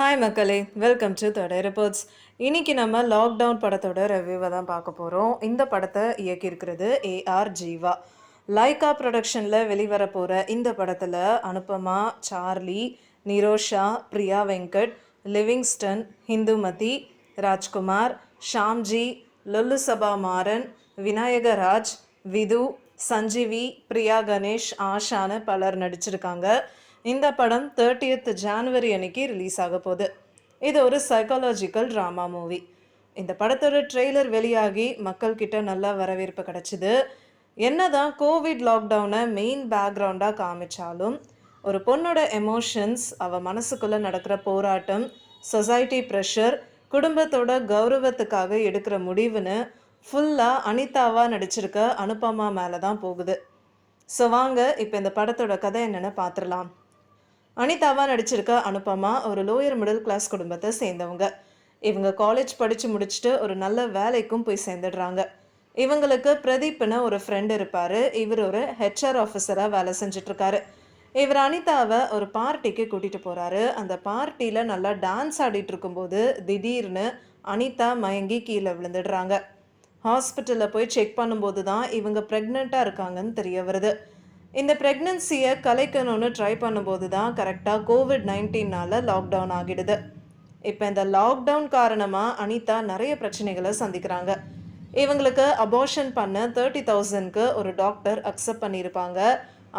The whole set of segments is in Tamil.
ஹாய் மக்களே. வெல்கம் டு தொடை ரிப்போர்ட்ஸ் இன்னைக்கு நம்ம லாக்டவுன் படத்தோட ரிவ்யூவை தான் பார்க்க போகிறோம் இந்த படத்தை இயக்கியிருக்கிறது ஏஆர் ஜீவா லைகா ப்ரொடக்ஷனில் வெளிவர போகிற இந்த படத்தில் அனுபமா சார்லி நிரோஷா பிரியா வெங்கட் லிவிங்ஸ்டன் ஹிந்துமதி ராஜ்குமார் ஷாம்ஜி லொல்லு சபா மாறன் விநாயகராஜ் விது சஞ்சீவி பிரியா கணேஷ் ஆஷான்னு பலர் நடிச்சிருக்காங்க. இந்த படம் தேர்ட்டியத் ஜான்வரி அன்னைக்கு ரிலீஸ் ஆக போகுது. இது ஒரு சைக்காலஜிக்கல் ட்ராமா மூவி இந்த படத்தோட ட்ரெய்லர் வெளியாகி மக்கள்கிட்ட நல்ல வரவேற்பு கிடச்சிது. என்னதான் கோவிட் லாக்டவுனை மெயின் பேக்ரவுண்டாக காமிச்சாலும் ஒரு பொண்ணோட எமோஷன்ஸ் அவள் மனசுக்குள்ளே நடக்கிற போராட்டம் சொசைட்டி ப்ரெஷர் குடும்பத்தோட கௌரவத்துக்காக எடுக்கிற முடிவுன்னு ஃபுல்லாக அனிதாவாக நடிச்சிருக்க அனுபமா மேலே தான் போகுது. ஸோ வாங்க இப்போ இந்த படத்தோட கதை என்னென்னு பார்த்துடலாம் அனிதாவா நடிச்சிருக்க அனுபமா ஒரு லோயர் மிடில் கிளாஸ் குடும்பத்தை சேர்ந்தவங்க. இவங்க காலேஜ் படித்து முடிச்சுட்டு ஒரு நல்ல வேலைக்கும் போய் சேர்ந்துடுறாங்க. இவங்களுக்கு பிரதீப்னு ஒரு ஃப்ரெண்டு இருப்பார். இவர் ஒரு ஹெச்ஆர் ஆஃபீஸராக வேலை செஞ்சிட்ருக்காரு. இவர் அனிதாவை ஒரு பார்ட்டிக்கு கூட்டிகிட்டு போகிறாரு அந்த பார்ட்டியில் நல்லா டான்ஸ் ஆடிட்டு இருக்கும்போது திடீர்னு அனிதா மயங்கி கீழே விழுந்துடுறாங்க. ஹாஸ்பிட்டலில் போய் செக் பண்ணும்போது தான் இவங்க ப்ரெக்னெண்ட்டாக இருக்காங்கன்னு தெரிய வருது. இந்த ப்ரெக்னன்சியை கலைக்கணும்னு ட்ரை பண்ணும்போது தான் கரெக்டாக கோவிட் நைன்டீனால் லாக்டவுன் ஆகிடுது. இப்போ இந்த லாக்டவுன் காரணமாக அனிதா நிறைய பிரச்சனைகளை சந்திக்கிறாங்க. இவங்களுக்கு அபார்ஷன் பண்ண தேர்ட்டி தௌசண்ட்க்கு ஒரு டாக்டர் அக்செப்ட் பண்ணியிருப்பாங்க.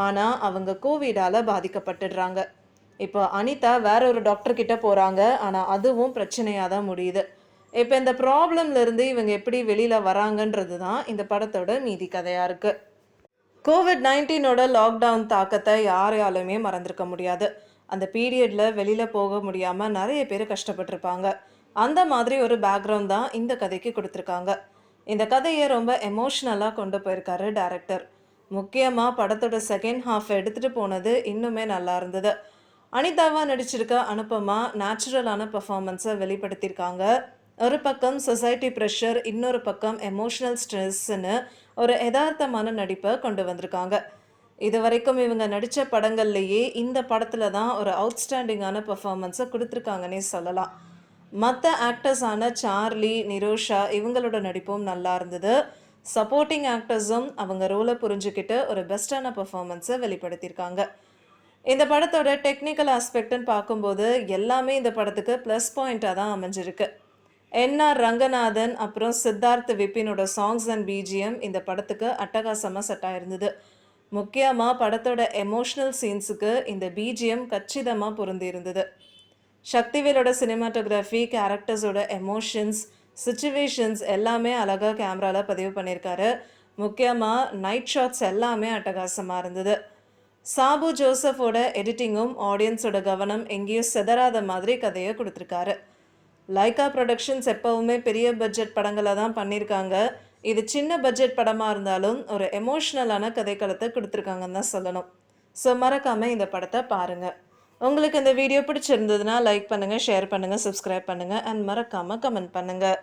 ஆனால் அவங்க கோவிடால் பாதிக்கப்பட்டுடுறாங்க. இப்போ அனிதா வேற ஒரு டாக்டர் கிட்ட போகிறாங்க ஆனால் அதுவும் பிரச்சனையாக தான் முடியுது. இப்போ இந்த ப்ராப்ளம்லேருந்து இவங்க எப்படி வெளியில் வராங்கன்றது தான் இந்த படத்தோட மீதி கதையாக இருக்குது கோவிட் நைன்டீனோட லாக்டவுன் தாக்கத்தை யாராலையுமே மறந்துருக்க முடியாது. அந்த பீரியடில் வெளியில் போக முடியாமல் நிறைய பேர் கஷ்டப்பட்டிருப்பாங்க. அந்த மாதிரி ஒரு பேக்ரவுண்ட் தான் இந்த கதைக்கு கொடுத்துருக்காங்க. இந்த கதையை ரொம்ப எமோஷ்னலாக கொண்டு போயிருக்காரு டேரக்டர் முக்கியமாக படத்தோட செகண்ட் ஹாஃப் எடுத்துகிட்டு போனது இன்னுமே நல்லா இருந்தது. அனிதாவா நடிச்சிருக்க அனுப்பமா நேச்சுரலான பெர்ஃபார்மன்ஸை வெளிப்படுத்தியிருக்காங்க. ஒரு பக்கம் சொசைட்டி ப்ரெஷர் இன்னொரு பக்கம் எமோஷ்னல் ஸ்ட்ரெஸ்ஸுன்னு ஒரு யதார்த்தமான நடிப்பை கொண்டு வந்திருக்காங்க. இது வரைக்கும் இவங்க நடித்த படங்கள்லேயே இந்த படத்தில் தான் ஒரு அவுட்ஸ்டாண்டிங்கான பெர்ஃபார்மன்ஸை கொடுத்துருக்காங்கன்னே சொல்லலாம். மற்ற ஆக்டர்ஸான சார்லி நிரோஷா இவங்களோட நடிப்பும் நல்லா இருந்தது. சப்போர்ட்டிங் ஆக்டர்ஸும் அவங்க ரோலை புரிஞ்சுக்கிட்டு ஒரு பெஸ்ட்டான பெர்ஃபார்மன்ஸை வெளிப்படுத்தியிருக்காங்க. இந்த படத்தோட டெக்னிக்கல் ஆஸ்பெக்ட்னு பார்க்கும்போது எல்லாமே இந்த படத்துக்கு ப்ளஸ் பாயிண்ட்டாக தான் அமைஞ்சிருக்கு. என்ஆர் ரங்கநாதன் அப்புறம் சித்தார்த் விபினோட சாங்ஸ் அண்ட் பிஜிஎம் இந்த படத்துக்கு அட்டகாசமாக செட் ஆயிருந்தது. முக்கியமாக படத்தோட எமோஷ்னல் சீன்ஸுக்கு இந்த பிஜிஎம் கச்சிதமாக பொருந்தி இருந்தது சக்திவேலோட சினிமாட்டோகிராஃபி கேரக்டர்ஸோட எமோஷன்ஸ் சுச்சுவேஷன்ஸ் எல்லாமே அழகாக கேமராவில் பதிவு பண்ணியிருக்காரு. முக்கியமாக நைட் ஷாட்ஸ் எல்லாமே அட்டகாசமாக இருந்தது. சாபு ஜோசஃபோட எடிட்டிங்கும் ஆடியன்ஸோட கவனம் எங்கேயும் செதறாத மாதிரி கதையை கொடுத்துருக்காரு. லைகா ப்ரொடக்ஷன்ஸ் எப்போவுமே பெரிய பட்ஜெட் படங்களை தான் பண்ணியிருக்காங்க இது சின்ன பட்ஜெட் படமாக இருந்தாலும் ஒரு எமோஷ்னலான கதைக்களத்தை கொடுத்துருக்காங்கன்னு தான் சொல்லணும். ஸோ மறக்காமல் இந்த படத்தை பாருங்கள் உங்களுக்கு இந்த வீடியோ பிடிச்சிருந்ததுன்னா லைக் பண்ணுங்கள் ஷேர் பண்ணுங்கள் சப்ஸ்கிரைப் பண்ணுங்கள் அண்ட் மறக்காமல் கமெண்ட் பண்ணுங்கள்